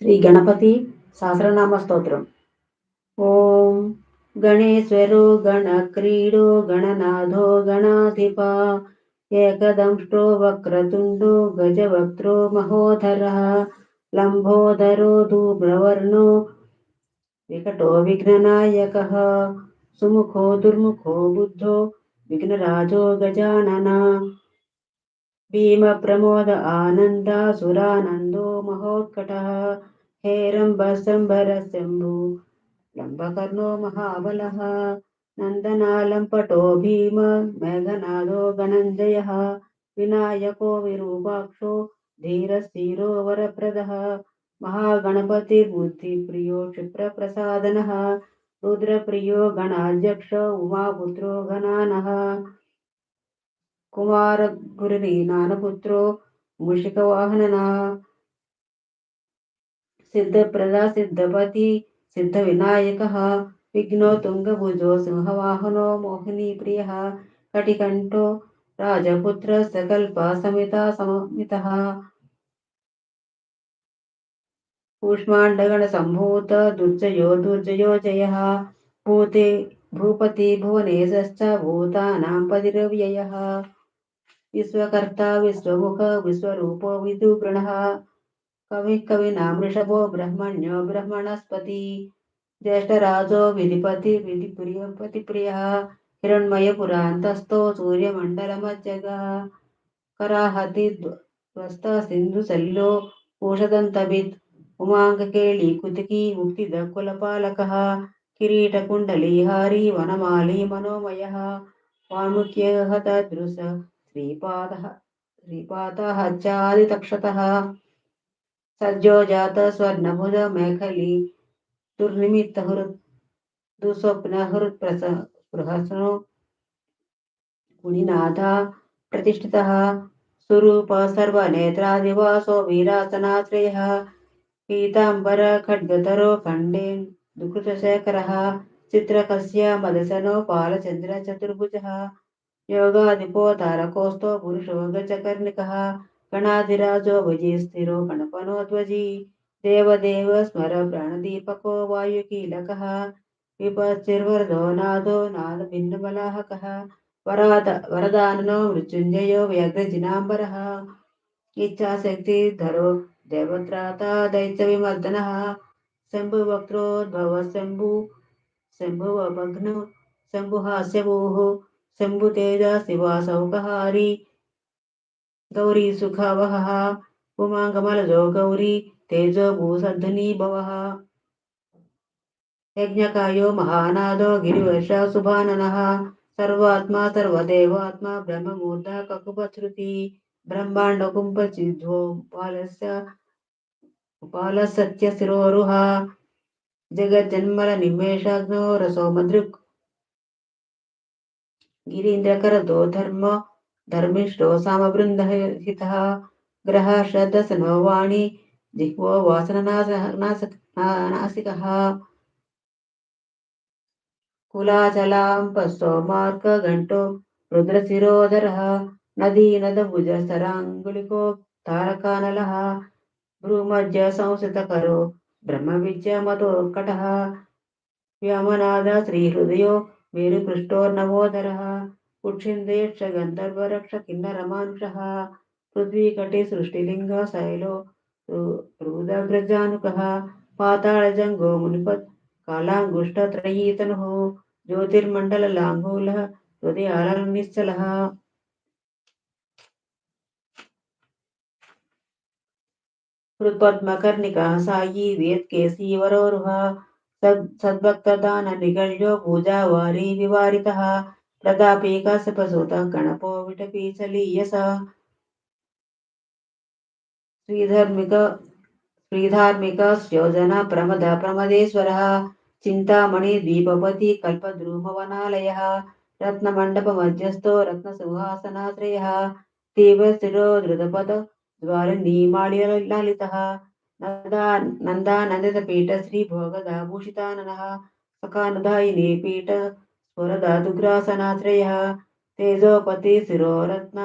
శ్రీ గణపతి సహస్రనామ స్తోత్రం. ఓం గణేశ్వరో గణక్రీడో గణనాథో గణాధిప ఏకదంష్టో వక్రతుండో గజవక్త్రో మహోధర లంబోదరో ధూమ్రవర్ణో వికటో విఘ్ననాయక సుముఖో దుర్ముఖో బుద్ధో విఘ్నరాజో గజానన भीमप्रमोद आनन्दासुरानन्दो महोत्कटः हेरम्बम्बरशम्भु लम्बकर्णो महाबलः नन्दनालम्पटो भीम मेघनादो गणञ्जयः विनायको विरूपाक्षो धीरस्थिरो वरप्रदः महागणपतिर्बुद्धिप्रियो क्षिप्रप्रसादनः रुद्रप्रियो गणाध्यक्ष उमापुत्रो गणानः कुमारगुरुनानपुत्रो मूषिकवाहननः सिद्धप्रदा सिद्धपति सिद्धविनायकः विघ्नो तुङ्गभुजो सिंहवाहनो मोहिनीप्रियः कटिकण्ठो राजपुत्र सकल्पा समिता समितः कूष्माण्डगणसम्भूत दुर्जयो दुर्जयो जयः भूते भूपति भुवनेशश्च भूतानां पतिरव्ययः विश्वकर्ता, विश्वमुख, विश्वरूपो विदुगृणः कवि कविनां वृषभो ब्रह्मण्यो, ब्रह्मणस्पति। ज्येष्ठराजो, विधिपति विधिप्रियपतिप्रियः हिरण्मयपुरान्तस्थो सूर्यमण्डलमज्जगः। कराहति ध्वस्त सिन्धुसलिलो कोशदन्तवित् उमाङ्गकेळि कुतिकी मुक्तिदकुलपालकः किरीटकुण्डलीहारी वनमाली, मनोमयः। वामुख्यहतदृश श्रीपादः श्रीपादः चादितक्षतः सज्जो जातः स्वर्णमुदमेखली दुर्निमित्तहृत् दुःस्वप्नहृत्प्रसनो गुणिनाथा प्रतिष्ठितः सर्वनेत्रादिवासो वीरासनाश्रयः दुःखृतशेखरः चित्रकस्य मदसनो योगाधिपो तारकोस्थो पुरुषो गणाधिराजो भुजिस्थिरो गणपनो ध्वजी। देवदेव स्मर प्राणदीपको वायुकीलकः। विपश्चिर्वरदो नादो नादबिन्दुमलाहकः वराद वरदाननो मृत्युञ्जयो व्यग्रजिनाम्बरः। इच्छाशक्तिधरो देवत्राता दैत्यविमर्दनः। शम्भुवक्त्रोद्भव शम्भु, शम्भुवभग्नो, शम्भुहास्यभूः। शम्भुतेजा शिवासौकहारी गौरी सुखवहः, उमाङ्गमलजो गौरी, तेजो भूसद्धनी भवः। यज्ञकायो महानादो गिरिवर्ष सुभाननः, सर्वात्मा सर्वदेवात्मा ब्रह्ममूर्धा ककुपश्रुति ब्रह्माण्डकुम्भचिद्वो पालस्य पालसत्यशिरोरुह जगज्जन्मलनिमेषाग्नो रसोमदृक् गिरीन्द्रकरदो धर्म धर्मिष्ठो सामवृन्दहितः ग्रह श्रद्धसनो वाणी जिह्वो वासननासिकः कुलाचलाम्पस्सो मार्गघण्टो रुद्रशिरोधरः नदी नदभुजस्तराङ्गुलिको तारकानलः भ्रूमध्य संस्थितकरो ब्रह्मविद्यमतोत्कटः व्योमनाद श्रीहृदयो मेरुपृष्ठोर्नवोदरः कुक्षिन्देश गन्धर्वरक्ष किन्नरमानुषः पृथ्वीकटे सृष्टिलिङ्ग शैलो रुदग्रजानुकः पाताळजङ्गो मुनिपत् कालाङ्गुष्ठत्रयीतनुः ज्योतिर्मण्डललाङ्गूलः हृदयालनिश्चलः हृत्पद्मकर्णिकः सायी वेत्केशीवरोरुह सद्भक्तदाननिगल्यो पूजावारी विवारितः प्रतापी काश्यपसूतः गणपो विटपीचलीयस श्रीधर्मिक, श्रीधार्मिकस्योजन प्रमद, प्रमदेश्वरः। चिन्तामणि द्वीपपति कल्पद्रुमवनालयः। रत्नमण्डपमध्यस्थो रत्नसिंहासनाश्रयः। तीव्रस्थिरो నందా నందానందిత పీఠ శ్రీ భోగదాభూషితానన సఖానుధాయిని పీఠ స్ఫురదాదుగ్రాసనాశ్రయ తేజోపతి శిరోరత్న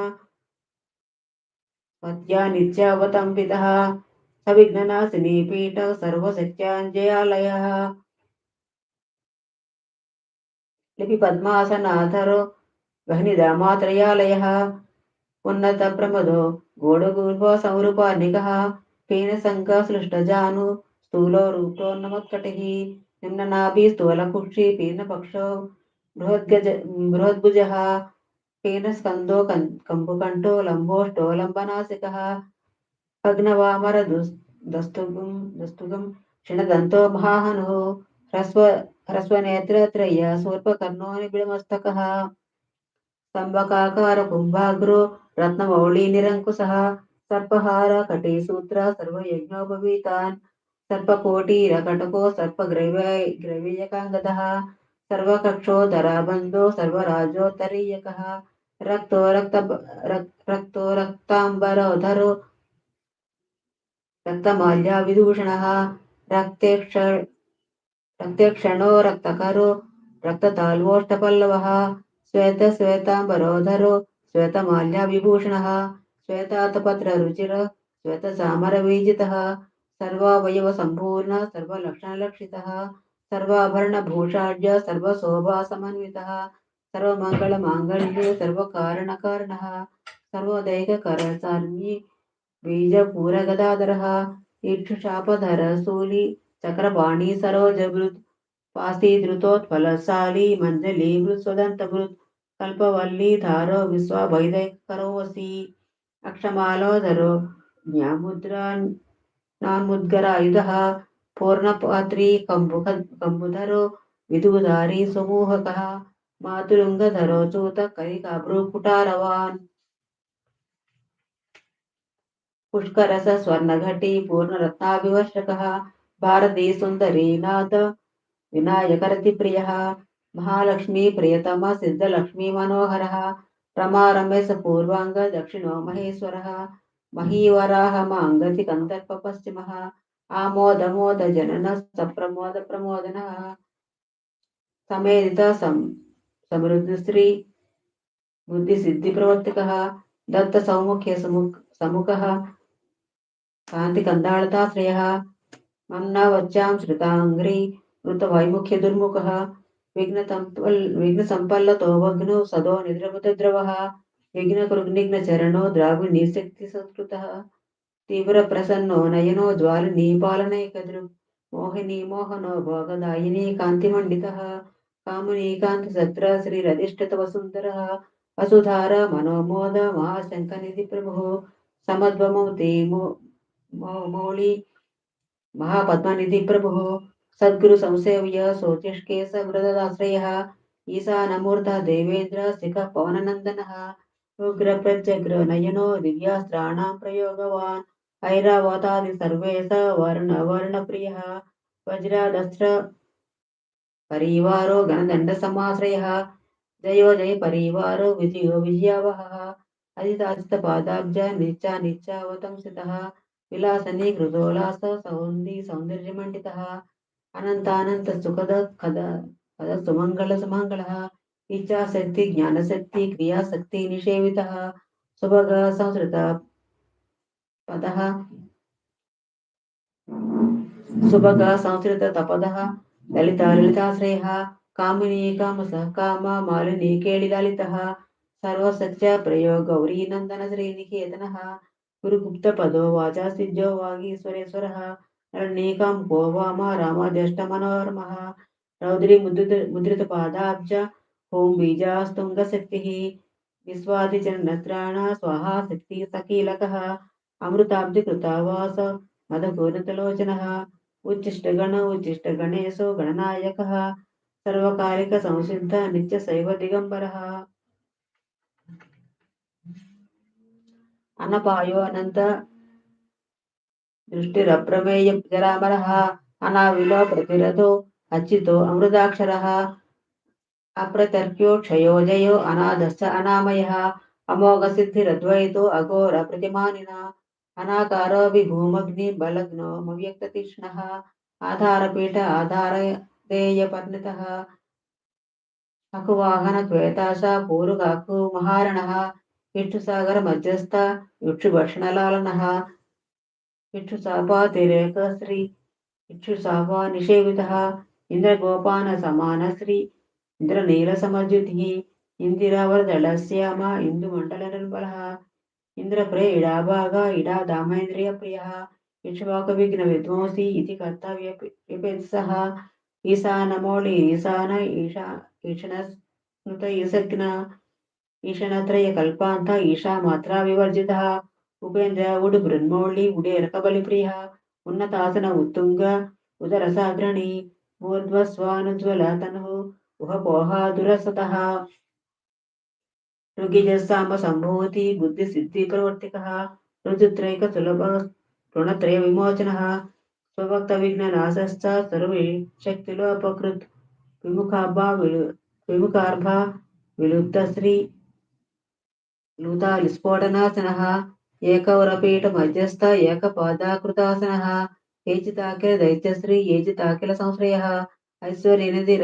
పద్యా నిత్యావతంబిత సవిఘ్ననాశిని పీఠ సర్వసత్యాంజయాలయ లిపి పద్మాసనాధరో గహనిదామాత్రయాలయ ఉన్నత ప్రమదో గోడగూర్వ సంరూపానిక కేన సంకసృష్టజాను స్థూలో రూపోన్నమత్కటిః నిమ్ననాభి స్థూలకుక్షి పీర్ణపక్షో బృహద్గజ బృహద్భుజः. పీర్ణస్కందో కం కంబుకంఠో లంబోష్టో లంబనాసికः అగ్నవామర దస్తుగం దస్తుగం క్షిణదంతో మహాహనుః. హ్రస్వ హ్రస్వనేత్రత్రయ సూర్పకర్ణో నిబిడమస్తకः స్తంభకాకార కుంభాగ్రో రత్నమౌళీ నిరంకుశ. सर्पहार, कटिसूत्र सर्वयज्ञोपवीतान् सर्पकोटीरकटको सर्पग्रैवेयकाङ्गदः सर्वकक्षोदराबन्धो सर्वराजोत्तरीयकः। रक्तो, रक्त रक्तो रक्ताम्बरोधरो रक्तमाल्याविदूषणः रक्तेक्ष, रक्तेक्षणो, रक्तकरो, रक्तताल्वोष्टपल्लवः। श्वेतश्वेताम्बरोधरो श्वेतमाल्याविभूषणः శ్వేతాతపత్ర రుచిర శ్వేత సామర వీజిత సర్వావయవ సంపూర్ణ సర్వలక్షణలక్షిత సర్వాభరణభూషాఢ్య సర్వశోభాసమన్విత సర్వమంగళమాంగళ్యే సర్వకారణకారణ సర్వోదైకకరసాన్వి బీజపూరగదాధర ఇక్షుషాపధర శూలి చక్రపాణి సరోజభృత్ పాసీధృతోత్ఫలశాలి మంజలీభృత్ స్వదంతభృత్ కల్పవల్లి ధారో విశ్వ వైదైకరోసి అక్షమాలోదరు జ్ఞాముద్ర నాన్ముద్గర ఆయుధ పూర్ణపాత్రి కంబుక కంబుధరో విధుధారి సమూహక మాతులుంగధరో చూత కరిక బ్రూకుటారవాన్ పుష్కరస స్వర్ణఘటి పూర్ణరత్నావివర్షక భారతీ సుందరీ నాథ వినాయకరతి ప్రియ మహాలక్ష్మీ ప్రియతమ సిద్ధలక్ష్మీ మనోహర రమారమేశ పూర్వాంగ దక్షిణో మహేశ్వర మహీవరాహ మాంగతి కంతర్ప పశ్చిమ ఆమోదమోద జనన సప్రమోద ప్రమోదన సమేత సమృద్ధి సమృద్ధశ్రీ బుద్ధి సిద్ధి ప్రవర్తక దత్త సౌముఖ్య సముఖ సముఖ కాంతి కందాళతాశ్రయ మన్నా వచ్చాం శ్రుతాంగ్రీ మృత వైముఖ్య దుర్ముఖ విఘ్న సంపల్ విఘ్న సంపల్ల తోభగ్నో సదో నిద్రముద్రవ విఘ్న కృగ్నిఘ్న చరణో ద్రాగు నిశక్తి సంస్కృత. తీవ్ర ప్రసన్నో నయనో జ్వాల నీపాలనై కదురు మోహిని మోహనో భోగదాయిని కాంతి కాంతిమండిత. కామునీకాంత సత్ర శ్రీరధిష్ఠత వసుంధర. వసుధార మనోమోద మహాశంకనిధి ప్రభు. సమద్వమౌతి మౌళి మహాపద్మనిధి ప్రభు. సద్గురు సంసేవ్య సోతిష్కేశ వృతదాశ్రయ ఈశా దేవేంద్ర శిఖ పవననందన ఉగ్ర ప్రత్యగ్ర నయనో దివ్యాస్త్రాణం ప్రయోగవాన్ ఐరావతాది సర్వేస వరుణ వరుణ ప్రియ వజ్రాదస్త్ర పరివారో గణదండ సమాశ్రయ జయో జయ పరివారో విజయో విజయావహ అజితాజిత పాదాబ్జ నిత్యా నిత్యావతంసిత విలాసని కృతోలాస సౌంది సౌందర్యమండిత ಅನಂತ ಅನಂತ ಸುಖದ ಕದ ಕದ ಸುಮಂಗಳ ಸುಮಂಗಳ, ಇಚ್ಛಾಶಕ್ತಿ, ಜ್ಞಾನಶಕ್ತಿ, ಕ್ರಿಯಾಶಕ್ತಿ ನಿಷೇವಿತ, ಸುಭಗ ಸಂಸ್ಕೃತ ಪದ, ಸುಭಗ ಸಂಸ್ಕೃತ ತಪದ, ಲಲಿತ ಲಲಿತಾಶ್ರಯ ಕಾಮಿನಿ ಕಾಮ ಸಹ ಕಾಮ, ಮಾಲಿನಿ ಕೇಳಿ ಲಲಿತ, ಸರ್ವಸತ್ಯ ಪ್ರಯೋಗ ಗೌರಿ ನಂದನ ಶ್ರೀ ನಿಕೇತನ ಗುರುಗುಪ್ತ ಪದೋ ವಾಚಾ ವಾಗಿ ವಾಗೀಶ್ವರೇಶ್ವರ నీకం గోవామ రామ జ్యేష్ఠ మనోరమ రౌద్రి ముద్రిత ముద్రిత పాదాబ్జ ఓం బీజాస్తుంగ శక్తి విశ్వాదిచరణ స్వాహా శక్తి సకీలక అమృతాబ్ది కృతావాస మదపూరితలోచన ఉచ్చిష్టగణ ఉచ్చిష్టగణేశో గణనాయక సర్వకాలిక సంసిద్ధ నిత్య శైవ దిగంబర అన్నపాయో అనంత దృష్టిరప్రమేయం జరామర అనావిలో ప్రతిరతో అచ్యుతో అమృతాక్షర అప్రతర్క్యో క్షయోజయో అనాథశ్చ అనామయ అమోఘ సిద్ధిరద్వైతో అఘోర ప్రతిమానిన అనాకారో విభూమగ్ని బలగ్నో మవ్యక్త తీక్ష్ణ ఆధారపీఠ ఆధార దేయ పరిణిత అకువాహన క్వేతాశ పూరుగాకు మహారణ ఇక్షుసాగర మధ్యస్థ ఇక్షుభక్షణలాలన ಇಕ್ಷು ಸಾಪಾತಿರೇಕಶ್ರೀ ಇಕ್ಷು ಸಾಪಾ ನಿಷೇವಿತಃ ಇಂದ್ರಗೋಪಾನ ಸಮಾನ ಶ್ರೀ ಇಂದ್ರನೀಲಸಮರ್ಜುತಿ ಇಂದಿರಾವರದಳಸ್ಯಾಮ ಇಂದುಮಂಡಲನಿರ್ಬಲಃ ಇಂದ್ರಪ್ರೇ ಇಡಾಭಾಗ ಇಡಾ ದಾಮೇಂದ್ರಿಯ ಪ್ರಿಯಃ ಇಕ್ಷವಾಕವಿಘ್ನ ವಿಧ್ವಂಸಿ ಇತಿ ಕರ್ತವ್ಯ ವಿಪೇತ್ಸಃ ಈಶಾನಮೌಳಿ ಈಶಾನ ಈಶಾ ಈಶನ ಸ್ಮೃತ ಈಸಜ್ಞ ಈಶನತ್ರಯ ಕಲ್ಪಾಂತ ಈಶಾ ಮಾತ್ರ ವಿವರ್ಜಿತಃ ಉಪೇಂದ್ರಾವುಡು ಬೃನ್ಮೋಳಿ ಉಡೆ ರಕಬಲಿ ಪ್ರಿಯ ಉನ್ನತಾಸನ ಉತ್ತುಂಗ ಉದರಸಾಗ್ರಣಿ ಊರ್ಧ್ವಸ್ವಾನುಜ್ವಲ ತನುಹು ಉಹಪೋಹಾದುರಸತಃ ಋಗಿಜಸ್ಸಾಂಬ ಸಂಭೂತಿ ಬುದ್ಧಿ ಸಿದ್ಧಿ ಪ್ರವರ್ತಿಕಃ ಋತುತ್ರೈಕ ಸುಲಭ ಋಣತ್ರಯ ವಿಮೋಚನಃ స్వభక్త విఘ్న నాశశ్చ సర్వే శక్తిలో అపకృత్ విముఖాభా విలు విముఖార్భ విలుప్త శ్రీ లూతాలి స్ఫోటనాశన ఏకవరపీఠ మధ్యస్థ ఏక పాదాకృతాసన ఏజి తాకిల దైత్యశ్రీ ఏజి తాకిల సంశ్రయ ఐశ్వర్యనిధి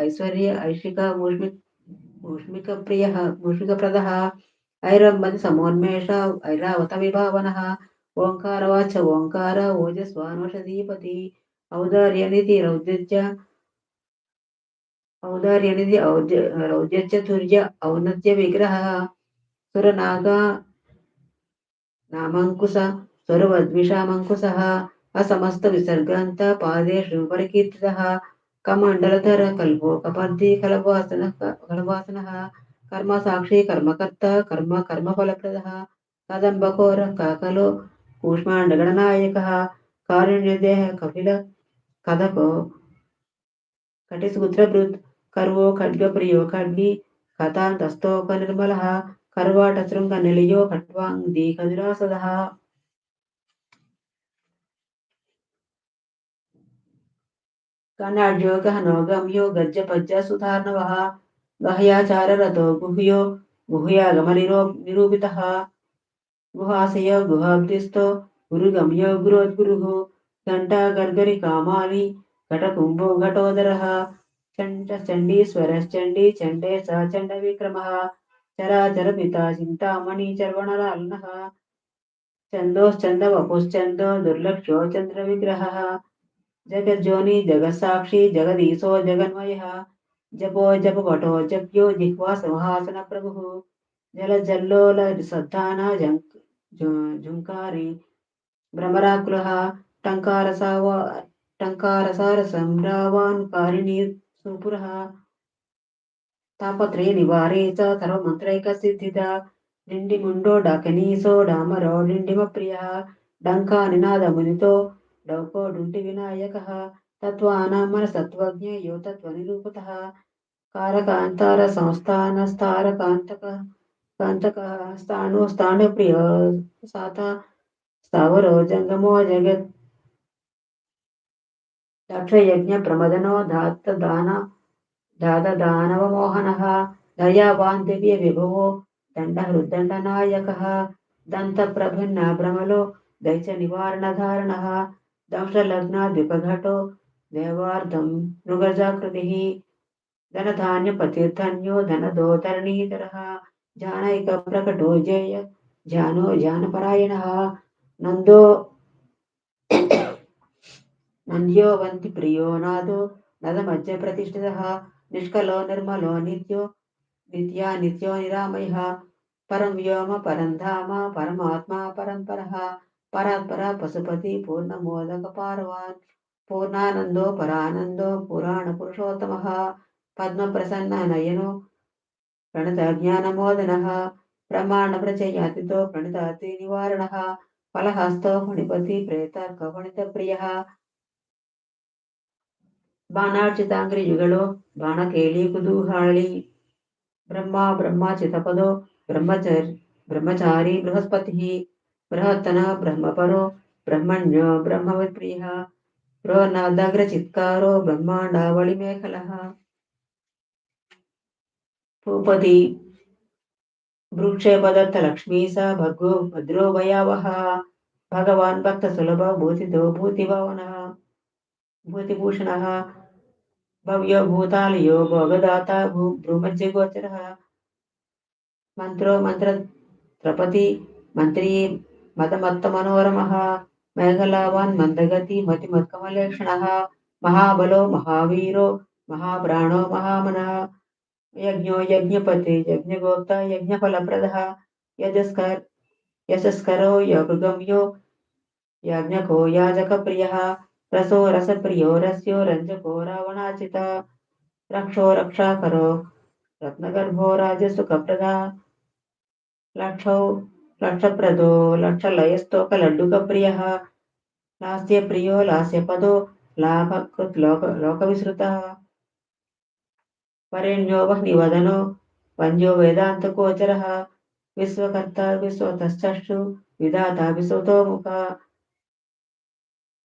ఐశ్వర్య ఐషిక మూష్మి మూష్మిక ప్రియ మూష్మికప్రద ఐరంబది సమోన్మేష ఐరావత విభావన ఓంకార వాచ ఓంకార ఓజ ఓజస్వానోషధీపతి ఔదార్యనిధి రౌద్య ఔదార్యనిధి ఔద్య రౌద్యచతుర్య ఔన్నత్య విగ్రహ సురనాగ నామంకుశ స్వరవద్విషామంకుశ అసమస్త విసర్గాంత పాదేషు పరికీర్తిత కమండలధర కల్పోకపద్ధి కలవాసన కలవాసన కర్మ సాక్షి కర్మకర్త కర్మ కర్మఫలప్రద కదంబకోర కాకలో కూష్మాండగణనాయక కారుణ్యదేహ కపిల కథకో కటిసూత్రభృత్ కర్వో ఖడ్గప్రియో ఖడ్గి కథాంతస్తోక నిర్మల కరువాట శృంగ నిలయో ఖట్వాంగ్ది ఖజురాసద కణాడ్యోగ నోగమ్యో గజ్జ పజ్జ సుధార్ణవ. గహయాచార రథో గుహ్యో గుహ్యాగమనిరో నిరూపిత. గుహాశయో గుహాబ్దిస్థో గురుగమ్యో గురోద్గురు. ఘంటా గర్గరి కామాని ఘటకుంభో ఘటోదర. చండ చండీశ్వరశ్చండీ చండే స చండ విక్రమ चराचरपिता चिन्तामणि चर्वणराल्नः छन्दोश्चन्दवपुश्चन्दो दुर्लक्ष्यो चन्द्रविग्रहः। जगज्जोनि जगत्साक्षी जगदीशो जगन्मयः। जपो जपपटो जप्यो जिह्वा संहासन प्रभुः जलजल्लोल सद्धाना झुङ्कारी भ्रमराकुलः। टङ्कारसाव टङ्कारसारसम्रावानुकारिणी सुपुरः। తాపత్రయ నివారేచ సర్వమంత్రైక സർവമന്ത്രൈക నిండి డిండిముండో డకనీసో డామరో డిండిమ ప్రియ డంకా నినాదమునితో డౌకో డుంటి వినాయక తత్వానామర సత్వజ్ఞ యోతత్వ నిరూపత కారకాంతార సంస్థాన స్థారకాంతక కాంతక స్థాను స్థాణు స్థాన ప్రియ సాత స్థావరో జంగమో జగత్ దక్షయజ్ఞ ప్రమదనో దాత్త దాన दाददानवमोहनः दयावान् दिव्यविभवो दण्डहृद्दण्डनायकः दन्तप्रभिन्न भ्रमलो दैत्यनिवारणधारणः दंशलग्नाद्विपघटो देवार्धं मृगजाकृतिः धनधान्यपतिर्धन्यो धनदोतरणीधरः जानैकप्रकटो जेय जानो जानपरायणः नन्दो नन्द्यो वन्ति प्रियो नादो नदमध्यप्रतिष्ठितः నిష్కలో నిర్మలో నిత్యో నిత్యా నిత్యో నిరామయ. పరం వ్యోమ పరం ధామ పరమాత్మ పరంపర పరాత్పర పశుపతి పూర్ణమోదక పార్వాన్. పూర్ణానందో పరానందో పురాణ పురుషోత్తమ. పద్మప్రసన్న నయను ప్రణత జ్ఞానమోదన. ప్రమాణ ప్రచయాతితో ప్రణతాతి నివారణ. ఫలహస్తో ఫణిపతి ప్రేతర్క ఫణిత ప్రియ బాణార్చితాంగ్రి యుగళో బాణకేళీ కుతూహాళి బ్రహ్మ బ్రహ్మాచితపదో బ్రహ్మచర్ బ్రహ్మచారి బృహస్పతి. బృహత్తన బ్రహ్మపరో బ్రహ్మణ్యో బ్రహ్మవిప్రియ. ప్రోన్నదగ్రచిత్కారో బ్రహ్మాండావళిమేఖలः. భూపతి భృక్షేపదత్తలక్ష్మీ స భర్గో భద్రో భయావహ భగవాన్ భక్త సులభ భూతితో భూతిభావన. భూతిభూషణ भव्य भूताल यो भोगदाता भू भ्रूमज्य गोचर मंत्रो मंत्र भ्रूमज्यगोचरः मन्त्रो मन्त्रत्रपति मन्त्री मेघलावान मंदगति मति मतिमत्कमलेक्षणः। महाबलो महावीरो महाप्राणो महामन। यज्ञो यज्ञपति यज्ञगोप्ता यज्ञफलप्रदः। यजस्कर, यशस्करो यगम्यो याज्ञको याजकप्रियः। रसो रसप्रियो रस्यो रञ्जको रावणाचिता रक्षो रक्षाकरो रत्नगर्भो राजसुखप्रदा लक्षौ लक्षप्रदो लक्षलयस्तोकलड्डुकप्रियः लास्यप्रियो लास्यपदो लाभकृत् लोक लोकविसृतः वरेण्यो वह्निवदनो वन्द्यो वेदान्तगोचरः विश्वकर्ता विश्वतश्चक्षु विधाता विश्वतोमुखः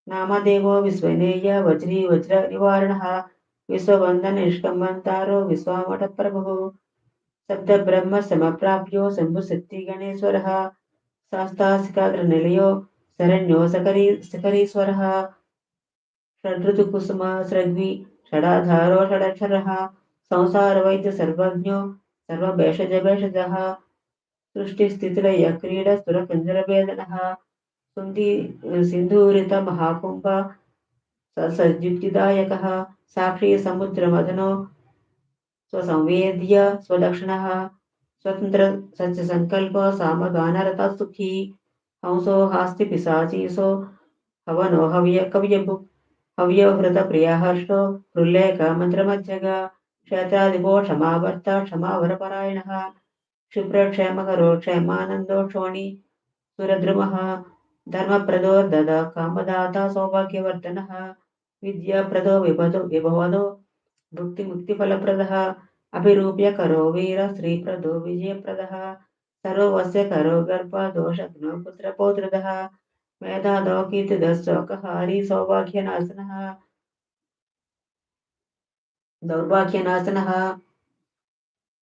नामदेवो विश्वनेय वज्री वज्र निवारण विश्ववंदन इष्टमंतारो विश्वामठ प्रभु सप्त ब्रह्म समप्राप्यो शंभु विश्वामठप्रभुः गणेश्वर। शम्भुसिद्धिगणेश्वरः शास्तासिकाग्रनिलयो शरण्यो सकरी सकरीश्वर। सकरीश्वरः षड्ऋतुकुसुम सृग्वि षडाधारो षडक्षर। संसार वैद्य सर्वज्ञो सर्वेशज वैशज षडक्षरः संसारवैद्यसर्वज्ञो सर्वभेषजभेषजः वेदन सुन्दी सिन्धूरितमहाकुम्भ सज्जुक्तिदायकः साक्षी समुद्रमदनो, स्वसंवेद्य स्वदक्षिणः स्वतन्त्र सत्यसङ्कल्प सामगानरता सुखी हंसो, हास्ति पिशाचीसो हवनो, हव्य कव्यभुक् हृल्लेख क्षेत्रादिपो क्षमावर्ता क्षेमानन्दो, क्षोणि, सुरद्रुमः धर्मप्रदो दद कामदाता सौभाग्यवर्धनः विद्याप्रदो विपदो विभवदो भुक्तिमुक्तिफलप्रदः अभिरूप्य करो वीर श्रीप्रदो विजयप्रदः सर्वस्य करो गर्भदोषघ्नो पुत्रपौत्रदः मेधादो कीर्तिदशोकहारी सौभाग्यनाशनः। दौर्भाग्यनाशनः।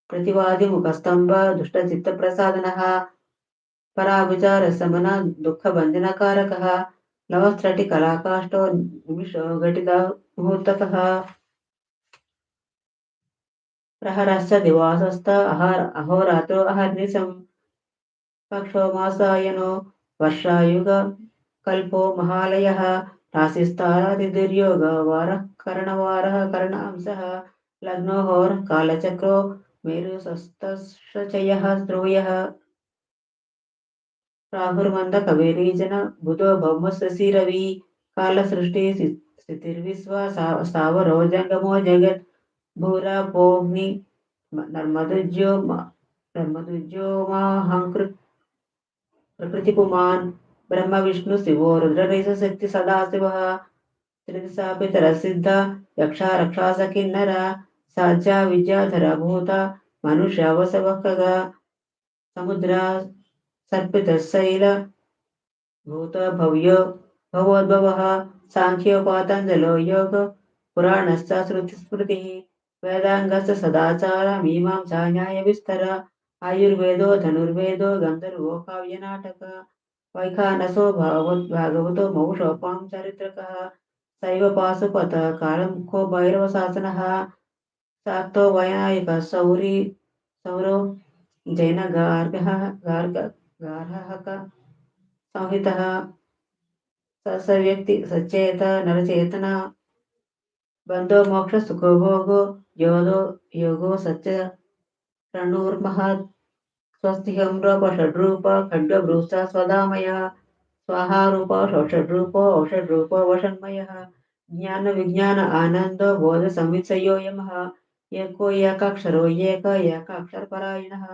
प्रतिवादिमुखस्तम्भ दुष्टचित्तप्रसादनः। पराभुजा रसमना दुख वंजनकारक पराभिचारसमन दुःखभञ्जनकारकः नवस्रटिकलाकाष्ठो निमिषघटितभूतकः प्रहरश्च दिवासस्त अहर, अहोरात्रो अहर्निशम पक्षो मासायनो वर्षायुग कल्पो महालयः राशिस्तारादिदुर्योगवारः कर्णवारः कर्ण अंशः लग्नोहोर्कालचक्रो मेरुसस्तश्चयः ध्रुवयः राहुर्वन्द कवेरीजन बुधो भौमशशि रवि कालसृष्टि स्थितिर्विश्वा स्थावरो जंगमो जगत्। भूरा भोग्नि नर्मदुज्यो नर्मदुज्योमाहङ्कृत् प्रकृतिपुमान्। ब्रह्म विष्णु शिवो रुद्रेश शक्ति सदा रुद्ररैसशक्ति सदाशिवः त्रिदिशापितरसिद्ध यक्षा रक्षास किन्नर साध्या विद्याधरभूत मनुष्यावसवः खग। समुद्र సర్పితశైల భూతభవ్యో భవోద్భవ సాంఖ్యోపాతంజలో యోగ పురాణశ్చ శృతిస్మృతి వేదాంగస్ సదాచార మీమాంసా న్యాయ విస్తర ఆయుర్వేదో ధనుర్వేదో గంధర్వో కావ్యనాటక వైఖానసో భాగవత్ భాగవతో మౌషోపాం చారిత్రక శైవ పాశుపత కాళముఖో భైరవ శాసన శాక్తో వైనాయక సౌరి సౌరవ్ జైన గార్గ గార్గ गार्हक। संहितः ससव्यक्ति सचेत नरचेतना। बंधो मोक्ष मोक्षसुखभोगो योदो योगो सत्य प्रणूर्महत् स्वस्तिहम्रोप षड्रूप खड्गभ्रूष स्वदामयः स्वाहारूपो षड्रूपो औषड्रूपो वषण्मयः ज्ञानविज्ञान आनन्दो बोधसंवित्सयो यमः। एको एकाक्षरो एक एकाक्षरपरायणः।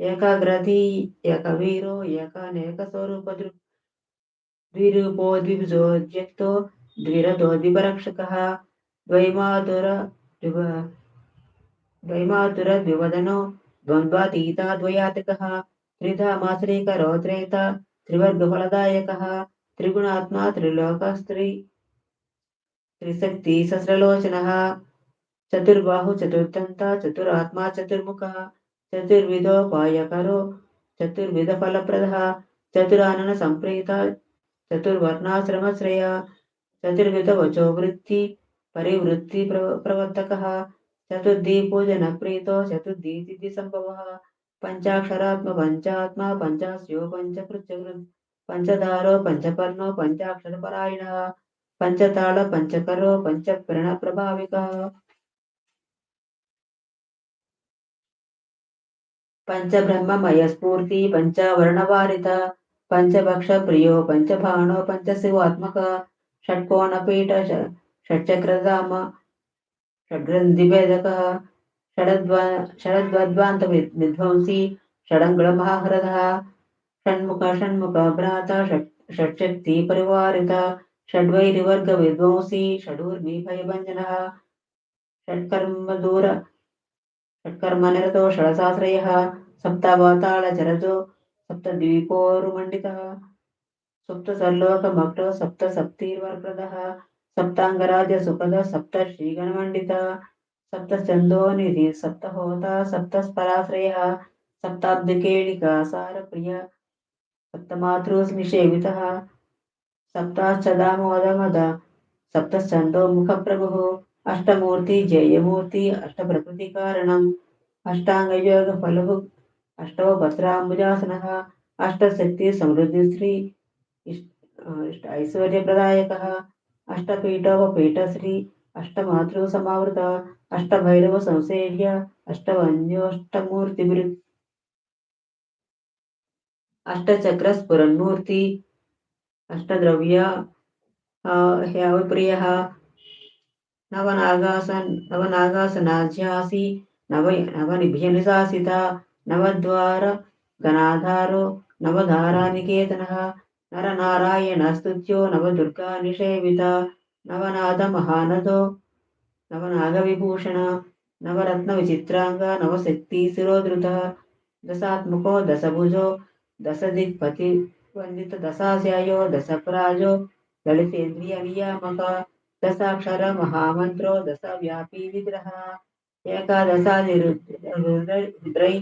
ఏకాగ్రధి ఏకవీరో ఏకానేక స్వరూప ద్విరూపో ద్విజోద్యక్తో ద్విరథో ద్విపరక్షక ద్వైమాతుర ద్వైమాతుర ద్వివదనో ద్వంద్వాతీతాద్వయాతిక త్రిధామాశ్రీకరో త్రేత త్రివర్గఫలదాయక త్రిగుణాత్మా త్రిలోకస్త్రీ त्रिशक्ति सहस्रलोचन चतुर्बाहु चतुर्दंता चतुरात्मा चतुर्मुख చతుర్విధోపాయకరో చతుర్విధ ఫలప్రద చతురానన సంప్రీత చతుర్వర్ణాశ్రమశ్రయ చతుర్విధ వచో వృత్తి పరివృత్తి ప్రవర్తక చతుర్దీపూజన ప్రీతో చతుర్దీతిథి సంభవ పంచాక్షరాత్మ పంచాత్మ పంచాస్యో పంచకృత్య పంచదారో పంచపర్ణో పంచాక్షరపరాయణ పంచతాళ పంచకరో పంచప్రణ ప్రభావిక पञ्चब्रह्ममयस्फूर्ति, पञ्चवर्णवारित पञ्चभक्षप्रियो पञ्चभाणो, पञ्चशिवात्मक, षट्कोणपीठ षट्चक्रधाम, षड्ग्रन्थिभेदकः षडद्वा षडद्वद्वान्तविध्वंसी षडङ्गुलमहाहृदः षण्मुख षण्मुख भ्राता षट्शक्ति परिवारित षड्वैरिवर्गविध्वंसी षडूर्मि भयभञ्जनः षट्कर्म दूर षट्कर्मनिरतो षडसाश्रयः सप्तपातालचरजो सप्तद्वीपोरुमण्डितः सप्तसल्लोकमग्रो सप्तसप्तिर्वर्प्रदः सप्ताङ्गराजसुखदः सप्त श्रीगणमण्डितः सप्तश्चन्दोनिधि सप्तहोता सप्तस्पराश्रयः सप्ताब्धकेणिका सारप्रिय सप्तमातृस्मिषेवितः सप्ताश्चदामोदमद सप्तश्चन्दो मुखप्रभुः అష్టమూర్తి జయమూర్తి అష్ట ప్రకృతి కారణం అష్టాంగయోగ ఫలభు అష్టవ భద్రాంబుజాసన అష్టశక్తి సమృద్ధి శ్రీ ఐశ్వర్యప్రదాయక అష్టపీఠోపీఠ శ్రీ అష్టమాతృ సమావృత అష్టభైరవ సంసేవ్య అష్టవన్యోష్టమూర్తి అష్టచక్ర స్ఫురన్మూర్తి అష్టద్రవ్య హ్యావిప్రియ నవనాగాస నవనాగాసనాధ్యాసి నవ నవనిభ్యనిశాసిత నవద్వార గణాధారో నవధారానికేతన నరనారాయణస్తుత్యో నవదుర్గా నిషేవిత నవనాథ మహానదో నవనాగవిభూషణ నవరత్న విచిత్రాంగ నవశక్తి శిరోధృత దశాత్మకో దశభుజో దశదిక్పతి వందిత దశాశయో దశప్రాజో దళితేంద్రియ నియామక దశాక్షర మహామంత్రో దశ వ్యాపీ విగ్రహ ఏకాదశాది రుద్రై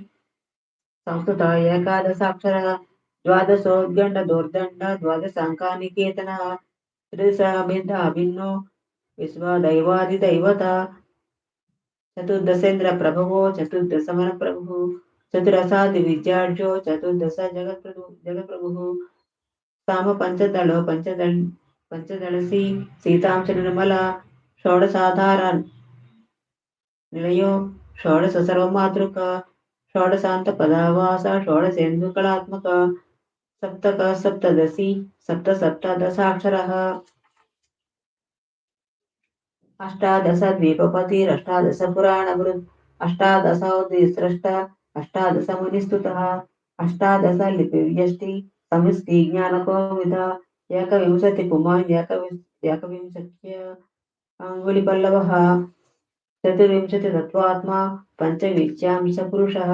సంస్కృత ఏకాదశాక్షర ద్వాదశోద్గండ దోర్దండ ద్వాదశాంకానికేతన త్రిదశాభిధ అభిన్నో విశ్వ దైవాది దైవత చతుర్దశేంద్ర ప్రభువో చతుర్దశమన ప్రభు చతురసాది విద్యాఢ్యో చతుర్దశ జగత్ప్రభు జగత్ప్రభు సామ పంచదళో పంచదండ పంచదళసి సీతాంశ నిర్మల షోడసాధార నిలయో షోడశ సర్వమాతృక షోడశాంత పదావాస షోడశేందుకళాత్మక సప్తక సప్తదశి సప్త సప్తదశాక్షర అష్టాదశ ద్వీపపతిరష్టాదశ పురాణవృత్ याकविंशतिपुमान् याकवि याकविंशत्य अङ्गुलिपल्लवः चतुर्विंशतितत्त्वात्मा पञ्चविंश्यांशपुरुषः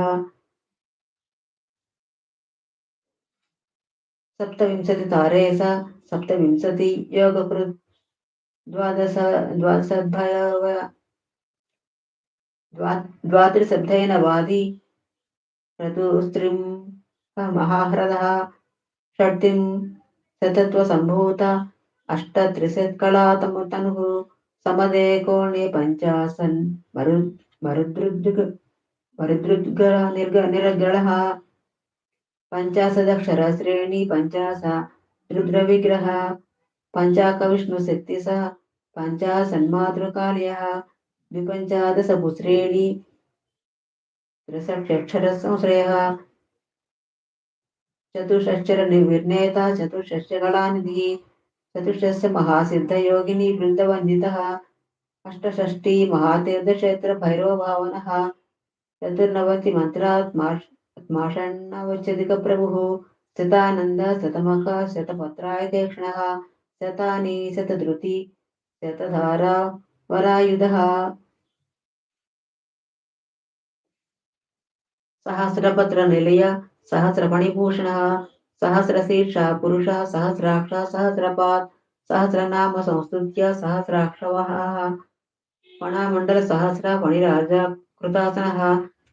सप्तविंशतितारेस सप्तविंशतियोगकृत् द्वादश द्वादशद्भयव द्वा द्वात्रिशब्देन वादी क्रतुस्त्रिं महाह्रदः శతత్వ సంభూత అష్ట త్రిశత్కళా తమ తనుగు సమదేకోణి పంచాసన్ మరు మరుదృద్గ మరుదృద్గ నిర్గ నిరగ్రళ పంచాశదక్షర శ్రేణి పంచాస రుద్ర విగ్రహ పంచాక విష్ణు శక్తి సహ పంచాసన్మాతృకార్య ద్విపంచాదశ భుశ్రేణి త్రిసక్షర సంశ్రయ ಚತುಷಶ್ಚರ ನಿರ್ವಿಘ್ನೇತ ಚತುಷಶ್ಚಕಲಾನಿಧಿ ಚತುಷಶ್ಚ ಮಹಾಸಿದ್ಧಯೋಗಿನಿ ಬೃಂದವಂದಿತಃ ಅಷ್ಟಷಷ್ಟಿ ಮಹಾತೀರ್ಥಕ್ಷೇತ್ರ ಭೈರವ ಭಾವನಃ ಚತುರ್ನವತಿ ಮಂತ್ರಾತ್ಮಾಷಣ್ಣವಚಧಿಕ ಪ್ರಭುಃ శతానంద శతమక శతపత్రాయతేక్షణ శతాని శతధృతి శతధారా వరాయుధ సహస్రపత్ర నిలయ सहस्रमणिभूषणः, सहस्रशीर्षः पुरुषः, सहस्राक्षः, सहस्रपात्, सहस्रनाम संस्तुत्य सहस्राक्षवः। फणामण्डलसहस्रफणिराजा कृतासनः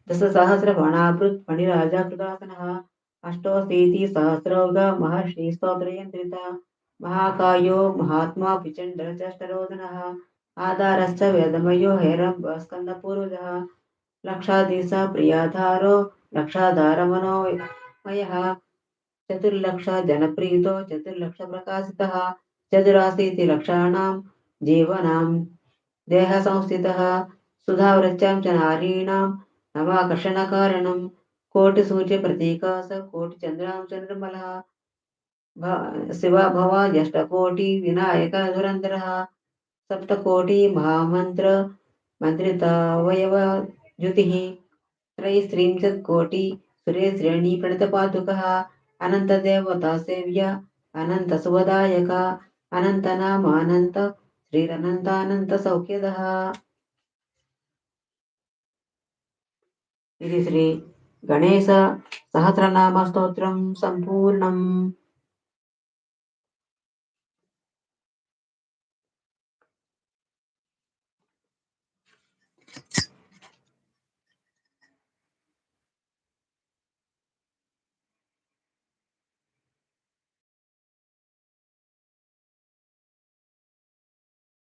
दशसहस्रफणाभृत् फणिराजा कृतासनः अष्टोशीतिसहस्रोग महर्षिस्तोत्रयन्त्रिता महाकायो महात्मा विचण्डर च अष्टरोदनः आधारश्च वेदमयो स्कंदपूर्वज लक्षाधीश प्रियाधारो लक्षाधारमनोमयः। चतुर्लक्षजनप्रीतो चतुर्लक्षप्रकाशितः चतुराशीति लक्षाणां जीवनां। देहसंस्थितः सुधावृत्यां च नारीणां। नवाकर्षणकारणं कोटिसूर्यप्रतीका स कोटिचन्द्रां चन्द्रमलः शिवभव ज्येष्ठकोटि, विनायकः, धुरन्धरः। सप्तकोटि महामन्त्र मन्त्रितावयवद्युतिः द्युतिः त्रैस्त्रिंशत् कोटि सुरेश्रेणी प्रणतपादुकः अनन्तदेवता सेव्य अनन्तसुवदायक अनन्तनाम अनन्त శ్రీరనంతానంత సౌఖ్యద ఇది శ్రీ గణేశ సహస్రనామ స్తోత్రం సంపూర్ణం